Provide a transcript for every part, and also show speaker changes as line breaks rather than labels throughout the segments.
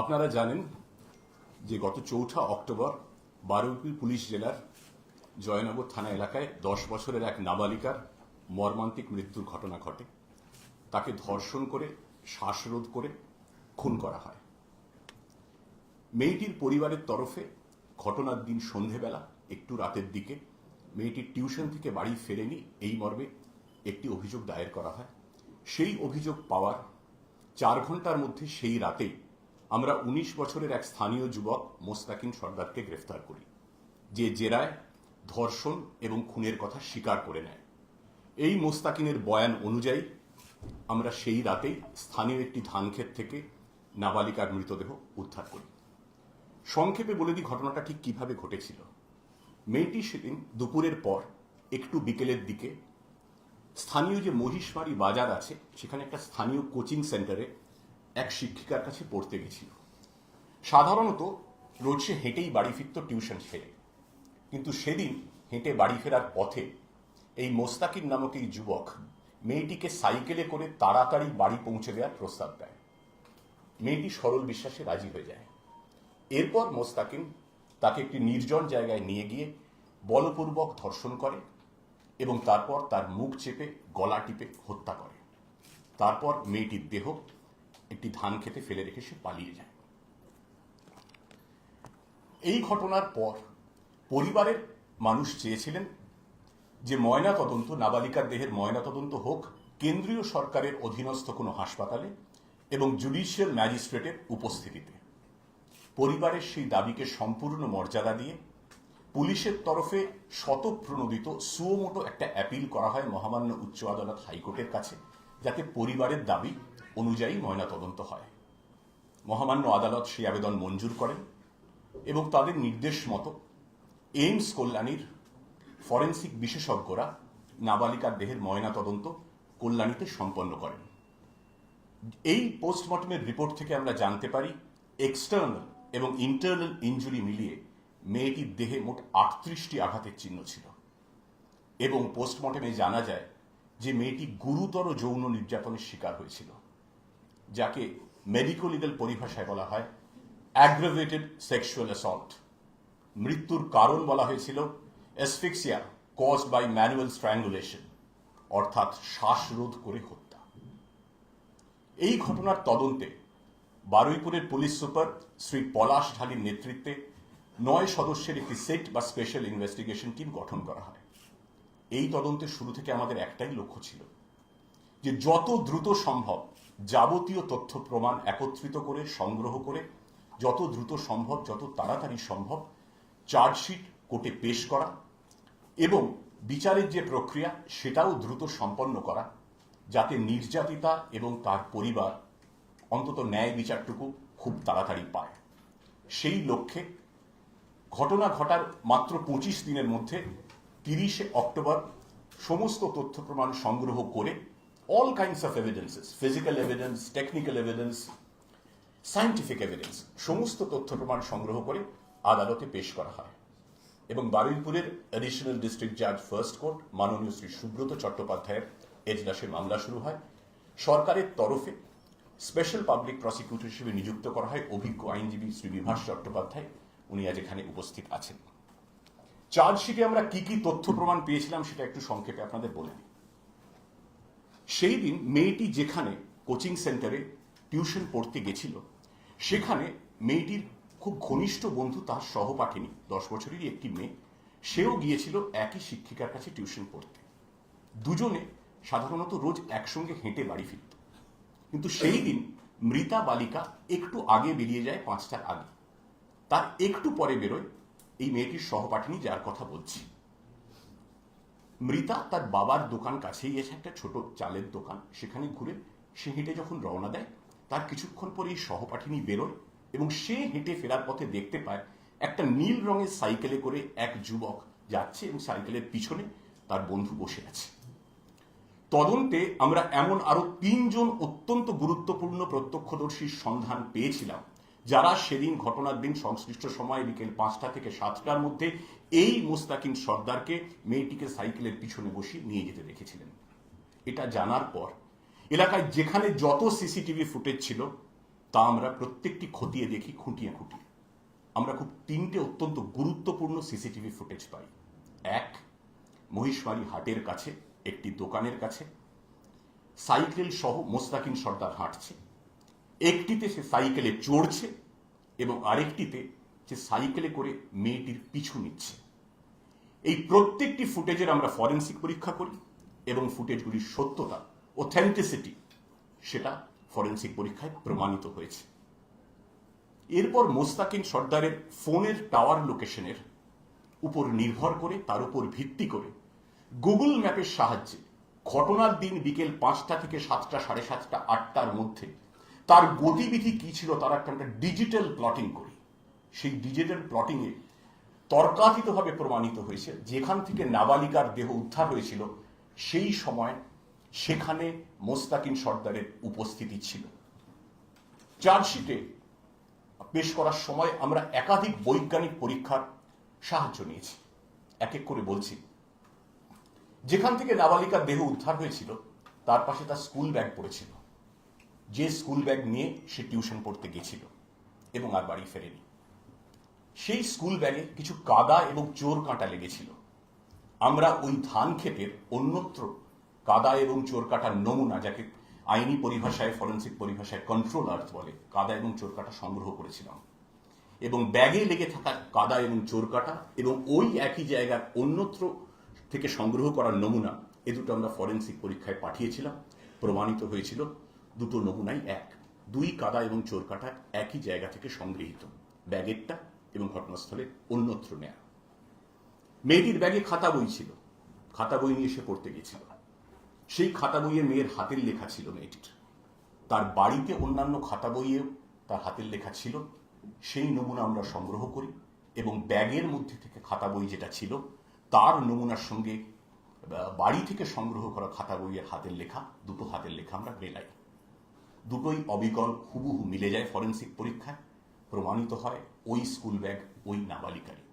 আপনারা জানেন যে গত চৌঠা অক্টোবর বারুইপুর পুলিশ জেলার জয়নগর থানা এলাকায় দশ বছরের এক নাবালিকার মর্মান্তিক মৃত্যুর ঘটনা ঘটে। তাকে ধর্ষণ করে, শ্বাসরোধ করে খুন করা হয়। মেয়েটির পরিবারের তরফে ঘটনার দিন সন্ধেবেলা, একটু রাতের দিকে মেয়েটির টিউশন থেকে বাড়ি ফেরেনি, এই মর্মে একটি অভিযোগ দায়ের করা হয়। সেই অভিযোগ পাওয়ার চার ঘণ্টার মধ্যে সেই রাতেই আমরা উনিশ বছরের এক স্থানীয় যুবক মোস্তাকিম সর্দারকে গ্রেফতার করি, যে জেরায় ধর্ষণ এবং খুনের কথা স্বীকার করে নেয়। এই মোস্তাকিনের বয়ান অনুযায়ী, আমরা সেই রাতেই স্থানীয় একটি ধানক্ষেত থেকে নাবালিকার মৃতদেহ উদ্ধার করি। সংক্ষেপে বলে দিই ঘটনাটা ঠিক কীভাবে ঘটেছিল। মেয়েটি সেদিন দুপুরের পর একটু বিকেলের দিকে স্থানীয় যে মহিষমারি বাজার আছে, সেখানে একটা স্থানীয় কোচিং সেন্টারে এক শিক্ষিকার কাছে পড়তে গেছিল। সাধারণত রোজ সে হেঁটেই বাড়ি ফিরত টিউশন সেরে কিন্তু সেদিন হেঁটে বাড়ি ফেরার পথে এই মোস্তাকির নামক এই যুবক মেয়েটিকে সাইকেলে করে তাড়াতাড়ি বাড়ি পৌঁছে দেওয়ার প্রস্তাব দেয়। মেয়েটি সরল বিশ্বাসে রাজি হয়ে যায়। এরপর মোস্তাকিম তাকে একটি নির্জন জায়গায় নিয়ে গিয়ে বলপূর্বক ধর্ষণ করে এবং তারপর তার মুখ চেপে গলা টিপে হত্যা করে। তারপর মেয়েটির দেহ একটি ধান খেতে ফেলে রেখে সে পালিয়ে যায়। এই ঘটনার পর পরিবারের মানুষ চেয়েছিলেন যে ময়না তদন্ত নাবালিকার দেহের ময়না তদন্ত হোক, কেন্দ্রীয় সরকারের অধীনস্থ কোনো হাসপাতালে এবং জুডিশিয়াল ম্যাজিস্ট্রেটের উপস্থিতিতে। পরিবারের সেই দাবিকে সম্পূর্ণ মর্যাদা দিয়ে পুলিশের তরফে শতপ্রণোদিত সুমোটো একটা অ্যাপিল করা হয় মহামান্য উচ্চ আদালত হাইকোর্টের কাছে। যাতে পরিবারের দাবি অনুযায়ী ময়নাতদন্ত হয়। মহামান্য আদালত সেই আবেদন মঞ্জুর করেন এবং তাদের নির্দেশ মতো এইমস কল্যাণীর ফরেন্সিক বিশেষজ্ঞরা নাবালিকার দেহের ময়নাতদন্ত কল্যাণীতে সম্পন্ন করেন। এই পোস্টমর্টমের রিপোর্ট থেকে আমরা জানতে পারি, এক্সটার্নাল এবং ইন্টারনাল ইঞ্জুরি মিলিয়ে মেয়েটির দেহে মোট আটত্রিশটি আঘাতের চিহ্ন ছিল। এবং পোস্টমর্টমে জানা যায় যে মেয়েটি গুরুতর যৌন নির্যাতনের শিকার হয়েছিল, যাকে মেডিকো লিগাল পরিভাষায় বলা হয় অ্যাগ্রাভেটেড সেক্সুয়াল অ্যাসল্ট মৃত্যুর কারণ বলা হয়েছিল asphyxia cause by manual strangulation অর্থাৎ শ্বাসরোধ করে হত্যা। এই ঘটনার তদন্তে বারুইপুরের পুলিশ সুপার শ্রী পলাশ ঢালির নেতৃত্বে নয় সদস্যের একটি সেট বা স্পেশাল ইনভেস্টিগেশন টিম গঠন করা হয়। এই তদন্তের শুরু থেকে আমাদের একটাই লক্ষ্য ছিল যে যত দ্রুত সম্ভব যাবতীয় তথ্য প্রমাণ একত্রিত করে, সংগ্রহ করে, যত দ্রুত সম্ভব, যত তাড়াতাড়ি সম্ভব চার্জশিট কোর্টে পেশ করা এবং বিচারের যে প্রক্রিয়া, সেটাও দ্রুত সম্পন্ন করা যাতে নির্যাতিতা এবং তার পরিবার অন্তত ন্যায় বিচারটুকু খুব তাড়াতাড়ি পায়। সেই লক্ষ্যে ঘটনা ঘটার মাত্র পঁচিশ দিনের মধ্যে তিরিশে অক্টোবর সমস্ত তথ্য প্রমাণ সংগ্রহ করে all kinds of evidences physical evidence technical evidence scientific evidence সমস্ত তথ্য প্রমাণ সংগ্রহ করে আদালতে পেশ করা হয়। এবং বারুইপুরের অ্যাডিশনাল ডিস্ট্রিক্ট জাজ ফার্স্ট কোর্ট মাননীয় শ্রী সুব্রত চট্টোপাধ্যায়ের এজলাসে মামলা শুরু হয়। সরকারের তরফে স্পেশাল পাবলিক প্রসিকিউটর হিসেবে নিযুক্ত করা হয় অভিজ্ঞ আইনজীবী শ্রী বিভাস চট্টোপাধ্যায়। উনি আজ এখানে উপস্থিত আছেন। চার্জশিটে আমরা কি কি তথ্য প্রমাণ পেয়েছিলাম সেটা একটু সংক্ষেপে আপনাদের বলে দিই। সেই দিন মেয়েটি যেখানে কোচিং সেন্টারে টিউশন পড়তে গেছিল, সেখানে মেয়েটির খুব ঘনিষ্ঠ বন্ধু তার সহপাঠিনী, দশ বছরেরই একটি মেয়ে, সেও গিয়েছিল একই শিক্ষিকার কাছে টিউশন পড়তে। দুজনে সাধারণত রোজ একসঙ্গে হেঁটে বাড়ি ফিরত। কিন্তু সেই দিন মৃতা বালিকা একটু আগে বেরিয়ে যায় পাঁচটার আগে। তার একটু পরে বেরোয় এই মেয়েটির সহপাঠিনী যার কথা বলছি। মৃতা তার বাবার দোকান কাছেই এসে একটা ছোট চালের দোকান, সেখানে ঘুরে সে হেঁটে যখন রওনা দেয়, তার কিছুক্ষণ পরে এই সহপাঠিনী বেরোয় এবং সে হেঁটে ফেরার পথে দেখতে পায় একটা নীল রঙের সাইকেলে করে এক যুবক যাচ্ছে এবং সাইকেলের পিছনে তার বন্ধু বসে আছে। তদন্তে আমরা এমন আরও তিনজন অত্যন্ত গুরুত্বপূর্ণ প্রত্যক্ষদর্শীর সন্ধান পেয়েছিলাম। যারা সেদিন ঘটনার দিন সংশ্লিষ্ট সময় বিকেল পাঁচটা থেকে সাতটার মধ্যে এই মুস্তাকিম সর্দারকে মেয়েটিকে সাইকেলের পিছনে বসিয়ে নিয়ে যেতে দেখেছিলেন। এটা জানার পর এলাকায় যেখানে যত সিসিটিভি ফুটেজ ছিল, তা আমরা প্রত্যেকটি খতিয়ে দেখি খুঁটিয়ে খুঁটিয়ে। আমরা খুব তিনটে অত্যন্ত গুরুত্বপূর্ণ সিসিটিভি ফুটেজ পাই। এক মহিষমারি হাটের কাছে, একটি দোকানের কাছে। সাইকেল সহ মোস্তাকিন সর্দার হাঁটছে। একটিতে সে সাইকেলে চড়ছে এবং আরেকটিতে সে সাইকেলে করে মেয়েটির পিছু নিচ্ছে। এই প্রত্যেকটি ফুটেজের আমরা ফরেন্সিক পরীক্ষা করি এবং ফুটেজগুলির সত্যতা অথেন্টিসিটি সেটা ফরেন্সিক পরীক্ষায় প্রমাণিত হয়েছে। এরপর মোস্তাকিন সর্দারের ফোনের টাওয়ার লোকেশনের উপর নির্ভর করে, তার উপর ভিত্তি করে গুগল ম্যাপের সাহায্যে ঘটনার দিন বিকেল পাঁচটা থেকে সাতটা, সাড়ে সাতটা, আটটার মধ্যে তার গতিবিধি কি ছিল তার একটা আমরা ডিজিটাল প্লটিং করি। সেই ডিজিটাল প্লটিংয়ে তর্কাতীতভাবে প্রমাণিত হয়েছে, যেখান থেকে নাবালিকার দেহ উদ্ধার হয়েছিল, সেই সময় সেখানে মোস্তাকিন সর্দারের উপস্থিতি ছিল। চার্জশিটে পেশ করার সময় আমরা একাধিক বৈজ্ঞানিক পরীক্ষার সাহায্য নিয়েছি। এক এক করে বলছি। যেখান থেকে নাবালিকার দেহ উদ্ধার হয়েছিল, তার পাশে তার স্কুল ব্যাগ পড়েছিল। যে স্কুল ব্যাগ নিয়ে সে টিউশন পড়তে গেছিল এবং আর বাড়ি ফেরেনি। সেই স্কুল ব্যাগে কিছু কাদা এবং চোর কাঁটা লেগেছিল। আমরা ওই ধান ক্ষেতের অন্যত্র কাদা এবং চোর কাটার নমুনা, যাকে আইনি পরিভাষায় ফরেন্সিক পরিভাষায় কন্ট্রোল আর্থ বলে, কাদা এবং চোর কাটা সংগ্রহ করেছিলাম। এবং ব্যাগে লেগে থাকা কাদা এবং চোর কাটা এবং ওই একই জায়গার অন্যত্র থেকে সংগ্রহ করার নমুনা, এ দুটো আমরা ফরেন্সিক পরীক্ষায় পাঠিয়েছিলাম, প্রমাণিত হয়েছিল। দুটো নমুনাই এক। দুই কাদা এবং চোর কাটা একই জায়গা থেকে সংগৃহীত। ব্যাগেরটা এবং ঘটনাস্থলে অন্যত্র নেয়া। মেয়েটির ব্যাগে খাতা বই ছিল। খাতা বই নিয়ে সে পড়তে গেছিল। সেই খাতা বইয়ে মেয়ের হাতের লেখা ছিল মেয়েটির। তার বাড়িতে অন্যান্য খাতা বইয়েও তার হাতের লেখা ছিল। সেই নমুনা আমরা সংগ্রহ করি এবং ব্যাগের মধ্যে থেকে খাতা বই যেটা ছিল, তার নমুনার সঙ্গে বাড়ি থেকে সংগ্রহ করা খাতা বইয়ের হাতের লেখা, দুটো হাতের লেখা আমরা মেলাই। দুটোই অবিকল হুবহু মিলে যায় ফরেন্সিক পরীক্ষায়। প্রমাণিত হয় ওই স্কুল ব্যাগ, ওই নাবালিকারই।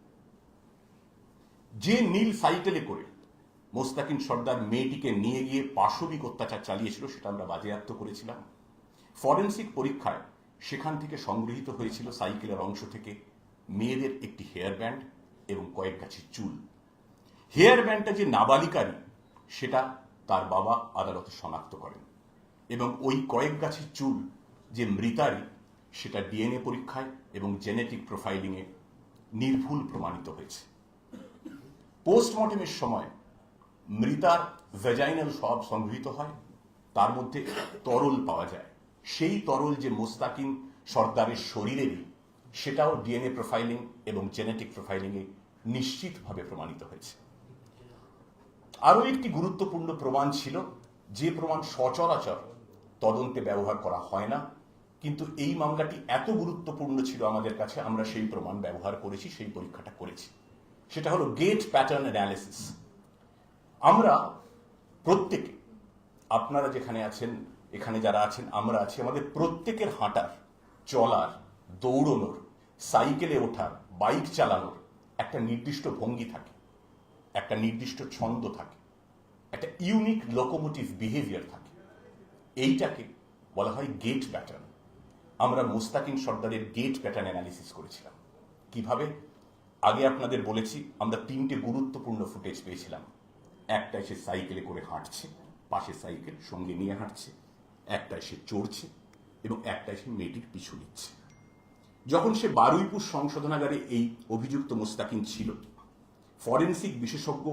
যে নীল সাইকেলে করে মোস্তাকিন সর্দার মেয়েটিকে নিয়ে গিয়ে পাশবিক অত্যাচার চালিয়েছিল, সেটা আমরা বাজেয়াপ্ত করেছিলাম। ফরেন্সিক পরীক্ষায় সেখান থেকে সংগৃহীত হয়েছিল সাইকেলের অংশ থেকে মেয়েদের একটি হেয়ার ব্যান্ড এবং কয়েক গাছি চুল। হেয়ার ব্যান্ডটা যে নাবালিকারই, সেটা তার বাবা আদালতে শনাক্ত করেন। এবং ওই কয়েক গাছের চুল যে মৃতারই সেটা ডিএনএ পরীক্ষায় এবং জেনেটিক প্রোফাইলিংয়ে নির্ভুল প্রমাণিত হয়েছে। পোস্টমর্টেমের সময় মৃতার ভেজাইনাল সব সংগৃহীত হয়, তার মধ্যে তরল পাওয়া যায়। সেই তরল যে মোস্তাকিম সর্দারের শরীরেরই, সেটাও ডিএনএ প্রোফাইলিং এবং জেনেটিক প্রোফাইলিংয়ে নিশ্চিতভাবে প্রমাণিত হয়েছে। আরও একটি গুরুত্বপূর্ণ প্রমাণ ছিল, যে প্রমাণ সচরাচর তদন্তে ব্যবহার করা হয় না। কিন্তু এই মামলাটি এত গুরুত্বপূর্ণ ছিল আমাদের কাছে, আমরা সেই প্রমাণ ব্যবহার করেছি, সেই পরীক্ষাটা করেছি। সেটা হলো গেট প্যাটার্ন অ্যানালিসিস আমরা প্রত্যেকে, আপনারা যেখানে আছেন, এখানে যারা আছেন, আমরা আছি, আমাদের প্রত্যেকের হাঁটার, চলার, দৌড়নোর, সাইকেলে ওঠার, বাইক চালানোর একটা নির্দিষ্ট ভঙ্গি থাকে, একটা নির্দিষ্ট ছন্দ থাকে, একটা ইউনিক লোকোমোটিভ বিহেভিয়ার থাকে। এইটাকে বলা হয় গেট প্যাটার্ন আমরা মুস্তাকিম সর্দারের গেট প্যাটার্ন অ্যানালিসিস করেছিলাম। কীভাবে? আগে আপনাদের বলেছি, আমরা তিনটে গুরুত্বপূর্ণ ফুটেজ পেয়েছিলাম। একটা সে সাইকেলে করে হাঁটছে, পাশে সাইকেল সঙ্গে নিয়ে হাঁটছে। একটা সে চড়ছে এবং একটা সে মেয়েটির পিছু নিচ্ছে। যখন সে বারুইপুর সংশোধনাগারে এই অভিযুক্ত মুস্তাকিম ছিল ফরেন্সিক বিশেষজ্ঞ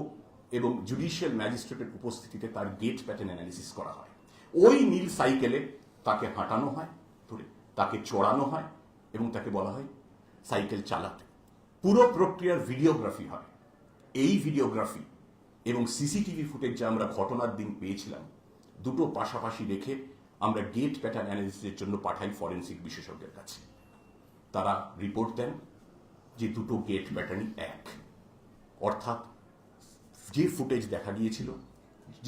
এবং জুডিশিয়াল ম্যাজিস্ট্রেটের উপস্থিতিতে তার গেট প্যাটার্ন অ্যানালিসিস করা হয়। ওই নীল সাইকেলে তাকে হাঁটানো হয়, ধরে তাকে চড়ানো হয় এবং তাকে বলা হয় সাইকেল চালাতে। পুরো প্রক্রিয়ার ভিডিওগ্রাফি হয় এই ভিডিওগ্রাফি এবং সিসিটিভি ফুটেজ যা আমরা ঘটনার দিন পেয়েছিলাম, দুটো পাশাপাশি রেখে আমরা গেট প্যাটার্ন অ্যানালিসিসের জন্য পাঠাই ফরেন্সিক বিশেষজ্ঞের কাছে। তারা রিপোর্ট দেন যে দুটো গেট প্যাটার্নই এক। অর্থাৎ যে ফুটেজ দেখা গিয়েছিল,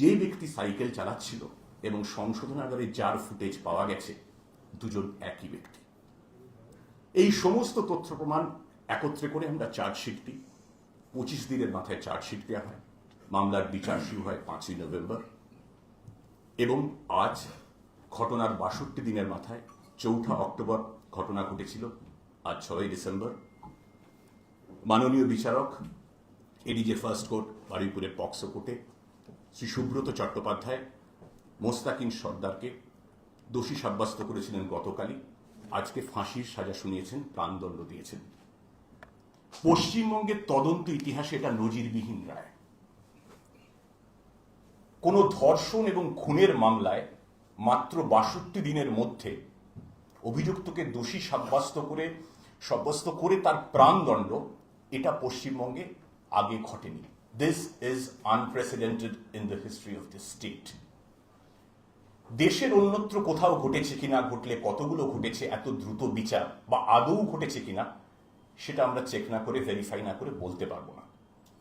যে ব্যক্তি সাইকেল চালাচ্ছিল এবং সংশোধনাগারে যার ফুটেজ পাওয়া গেছে, দুজন একই ব্যক্তি। এই সমস্ত তথ্য প্রমাণ একত্রে করে আমরা চার্জশিট দিই। পঁচিশ দিনের মাথায় চার্জশিট দেওয়া হয়। মামলার বিচার শুরু হয় পাঁচই নভেম্বর। এবং আজ ঘটনার বাষট্টি দিনের মাথায় চৌঠা অক্টোবর ঘটনা ঘটেছিল আজ ছয়ই ডিসেম্বর। মাননীয় বিচারক, এডিজে ফার্স্ট কোর্ট, বারুইপুরের পক্সো কোর্টে শ্রী সুব্রত চট্টোপাধ্যায় মোস্তাকিম সর্দারকে দোষী সাব্যস্ত করেছিলেন গতকালই। আজকে ফাঁসির সাজা শুনিয়েছেন, প্রাণদণ্ড দিয়েছেন। পশ্চিমবঙ্গের তদন্ত ইতিহাসে এটা নজিরবিহীন রায়। কোনো ধর্ষণ এবং খুনের মামলায় মাত্র বাষট্টি দিনের মধ্যে অভিযুক্তকে দোষী সাব্যস্ত করে সাব্যস্ত করে তার প্রাণদণ্ড এটা পশ্চিমবঙ্গে আগে ঘটেনি। This is unprecedented in the history of the state দেশের অন্যত্র কোথাও ঘটেছে কিনা, ঘটলে কতগুলো ঘটেছে, এত দ্রুত বিচার বা আদৌ ঘটেছে কিনা, সেটা আমরা চেক না করে ভেরিফাই না করে বলতে পারব না।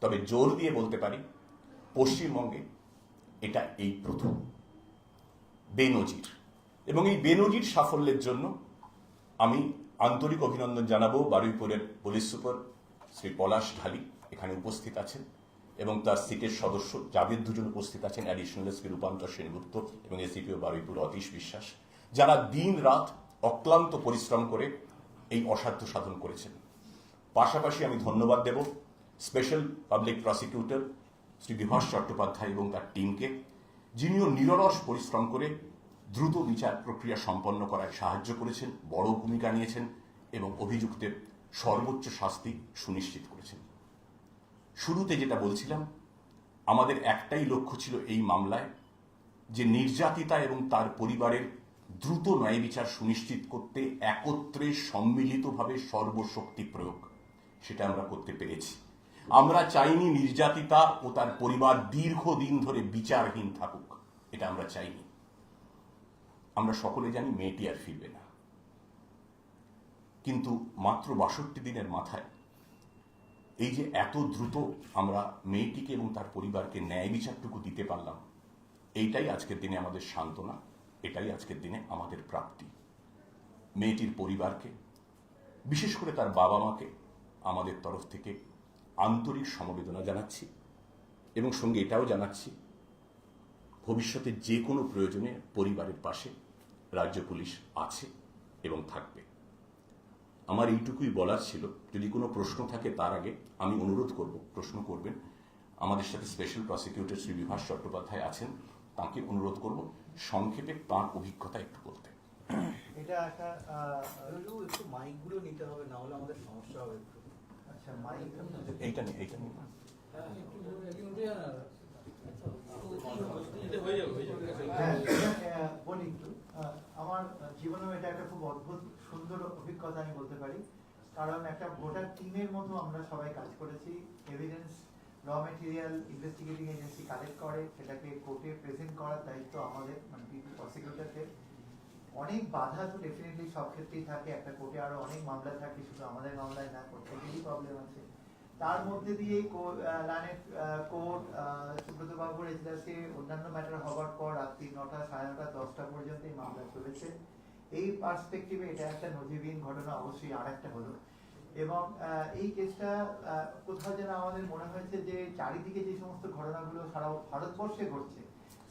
তবে জোর দিয়ে বলতে পারি, পশ্চিমবঙ্গে এটা এই প্রথম। বেনজির। এবং এই বেনজির সাফল্যের জন্য আমি আন্তরিক অভিনন্দন জানাব বারুইপুরের পুলিশ সুপার শ্রী পলাশ ঢালি, এখানে উপস্থিত আছেন। এবং তার সিটের সদস্য যাদের দুজন উপস্থিত আছেন, অ্যাডিশনাল এসপি রূপান্তর সেনগুপ্ত এবং এসিপিও বারুইপুর অতীশ বিশ্বাস, যারা দিন রাত অক্লান্ত পরিশ্রম করে এই অসাধ্য সাধন করেছেন। পাশাপাশি আমি ধন্যবাদ দেব special public prosecutor Shri Bibhas Chattopadhyay এবং তার টিমকে, যিনিও নিরলস পরিশ্রম করে দ্রুত বিচার প্রক্রিয়া সম্পন্ন করায় সাহায্য করেছেন, বড় ভূমিকা নিয়েছেন এবং অভিযুক্তের সর্বোচ্চ শাস্তি সুনিশ্চিত করেছেন। শুরুতে যেটা বলছিলাম, আমাদের একটাই লক্ষ্য ছিল এই মামলায় যে নির্যাতিতা এবং তার পরিবারের দ্রুত ন্যায় বিচার সুনিশ্চিত করতে একত্রে সম্মিলিতভাবে সর্বশক্তি প্রয়োগ। সেটা আমরা করতে পেরেছি। আমরা চাইনি নির্যাতিতা ও তার পরিবার দীর্ঘদিন ধরে বিচারহীন থাকুক। এটা আমরা চাইনি। আমরা সকলে জানি মেয়েটি আর ফিরবে না। কিন্তু মাত্র বাষট্টি দিনের মাথায় এই যে এত দ্রুত আমরা মেয়েটিকে এবং তার পরিবারকে ন্যায় বিচারটুকু দিতে পারলাম, এইটাই আজকের দিনে আমাদের সান্ত্বনা, এটাই আজকের দিনে আমাদের প্রাপ্তি। মেয়েটির পরিবারকে, বিশেষ করে তার বাবা মাকে আমাদের তরফ থেকে আন্তরিক সমবেদনা জানাচ্ছি এবং সঙ্গে এটাও জানাচ্ছি, ভবিষ্যতে যে কোনো প্রয়োজনে পরিবারের পাশে রাজ্য পুলিশ আছে এবং থাকবে। আমার এইটুকুই বলার ছিল। যদি কোনো প্রশ্ন থাকে তার আগে আমি অনুরোধ করব প্রশ্ন করবেন। আমাদের সাথে স্পেশাল প্রসিকিউটর শ্রী বিভাস চট্টোপাধ্যায় আছেন তাকে অনুরোধ করব সংক্ষেপে তাঁর অভিজ্ঞতা একটু বলতে।
এটা একটা
একটু মাইকগুলো নিতে হবে না হলে আমাদের সমস্যা হবে
আচ্ছা মাইক
এইটা নিয়ে এইটা নিয়ে।
হ্যাঁ বলি আমার জীবনেও এটা একটা খুব অদ্ভুত সুন্দর অভিজ্ঞতা আমি বলতে পারি। কারণ একটা গোটা টিমের মতো আমরা সবাই কাজ করেছি। এভিডেন্স র মেটেরিয়াল ইনভেস্টিগেটিং এজেন্সি কালেক্ট করে, সেটাকে কোর্টে প্রেজেন্ট করার দায়িত্ব আমাদের মানে প্রসিকিউটরদের অনেক বাধা তো ডেফিনেটলি সব ক্ষেত্রেই থাকে। একটা কোর্টে আরও অনেক মামলা থাকে, শুধু আমাদের মামলায় না, প্রত্যেকেরই প্রবলেম আছে। তার মধ্যে দিয়ে লাইনে কোর্ট সুব্রত বাবুর এজলাসে অন্যান্য ম্যাটার হওয়ার পর রাত্রি নটা, সাড়ে নটা, দশটা পর্যন্ত এই মামলা চলেছে। এই পার্সপেক্টিভে এটা একটা নজিরবিহীন ঘটনা, অবশ্যই আর একটা হলো। এবং এই কেসটা কোথাও যেন আমাদের মনে হয়েছে যে চারিদিকে যে সমস্ত ঘটনাগুলো সারা ভারতবর্ষে ঘটছে,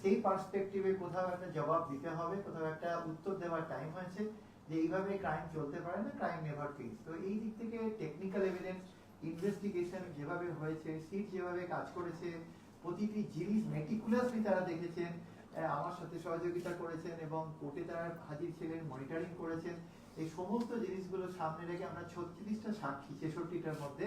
সেই পার্সপেক্টিভে কোথাও একটা জবাব দিতে হবে, কোথাও একটা উত্তর দেওয়ার টাইম হয়েছে যে এইভাবে ক্রাইম চলতে পারে না ক্রাইম নেভার ফিক্স তো এই দিক থেকে টেকনিক্যাল এভিডেন্স ইনভেস্টিগেশন যেভাবে হয়েছে সিট যেভাবে কাজ করেছে, প্রতিটি জিনিস মেটিকুলাসলি তারা দেখেছেন আমার সাথে সহযোগিতা করেছেন এবং কোর্টে তারা হাজির ছিলেন মনিটরিং করেছেন। এই সমস্ত জিনিসগুলো সামনে রেখে আমরা ছত্রিশটা সাক্ষী, ছেষট্টিটার মধ্যে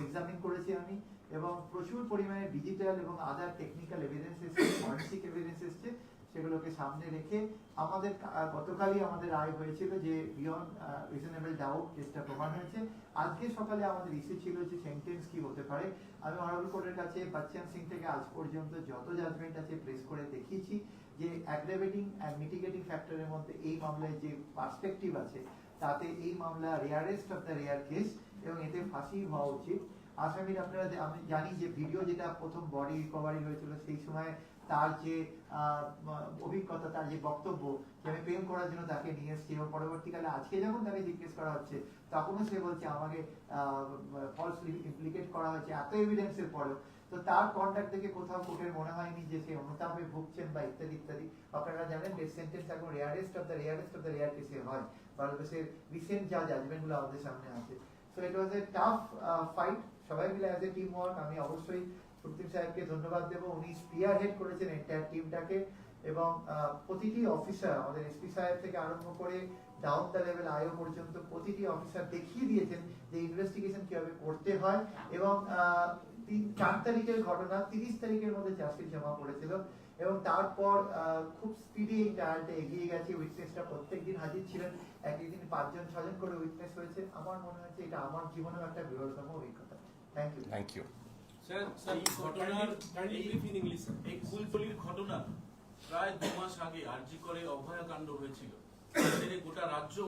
এক্সামিন করেছি আমি এবং প্রচুর পরিমাণে ডিজিটাল এবং আদার টেকনিক্যাল এভিডেন্স এসেছে ফরেন্সিক এভিডেন্স এসছে। সেগুলোকে সামনে রেখে আমাদের গতকালই আমাদের রায় হয়েছিল যে বিয়ন্ড রিজনেবল ডাউট কেসটা প্রমাণ হয়েছে। আজকে সকালে আমাদের ইস্যু ছিল যে সেন্টেন্স কি হতে পারে। আমি অনারেবল কোর্টের কাছে বাচ্চান সিং থেকে আজ পর্যন্ত যত জাজমেন্ট আছে প্রেস করে দেখিয়েছি যে অ্যাগ্রাভেটিং অ্যান্ড মিটিগেটিং ফ্যাক্টরের মধ্যে এই মামলায় যে পার্সপেক্টিভ আছে, তাতে এই মামলা rarest of the rare case এবং এতে ফাঁসি হওয়া উচিত। আসামির আপনারা আমি জানি যে ভিডিও যেটা প্রথম বডি রিকভারি হয়েছিল সেই সময় তার যে অভিজ্ঞতা, তার যে বক্তব্য যে আমি প্রেম করার জন্য তাকে নিয়ে এসেছি এবং পরবর্তীকালে আজকে যখন তাকে জিজ্ঞেস করা হচ্ছে, তখনও সে বলছে, আমাকে ফলসলি ইমপ্লিকেট করা হয়েছে এত এভিডেন্সের পরেও। তো তার কন্ট্যাক্ট থেকে কোথাও কোর্টের মনে হয়নি যে সে অনুতাপে ভুগছেন বা ইত্যাদি ইত্যাদি। আপনারা জানেন ডেথ সেন্টেন্স এখন rarest of the rarest of the rare কেসে হয়। ভারতবর্ষের রিসেন্ট যা জাজমেন্টগুলো আমাদের সামনে আছে। So it was a tough fight সবাই মিলে অ্যাজ এ টিম ওয়ার্ক আমি অবশ্যই সুপ্রিম সাহেবকে ধন্যবাদ দেবো। উনি স্পিয়ার হেড করেছেন এন্টায়ার টিমটাকে এবং প্রতিটি অফিসার আমাদের এসপি সাহেব থেকে আরম্ভ করে ডাউন দ্য লেভেল আইও পর্যন্ত প্রতিটি অফিসার দেখিয়ে দিয়েছেন যে ইনভেস্টিগেশন কীভাবে করতে হয় এবং তিন, চার তারিখের ঘটনা, তিরিশ তারিখের মধ্যে চার্জশিট জমা পড়েছিল এবং তারপর খুব স্পিডি এই ট্রায়ালটা এগিয়ে গেছে। উইটনেসটা প্রত্যেকদিন হাজির ছিলেন। একই দিন পাঁচজন ছজন করে উইটনেস হয়েছে। আমার মনে হচ্ছে এটা আমার জীবনেও একটা বিরলতম অভিজ্ঞতা। Thank you
thank you
sir এই ঘটনার এই এই কুলতলির ঘটনা? প্রায় দু মাস আগে আর্জি করে অভয়াকাণ্ড হয়েছিল। গোটা রাজ্য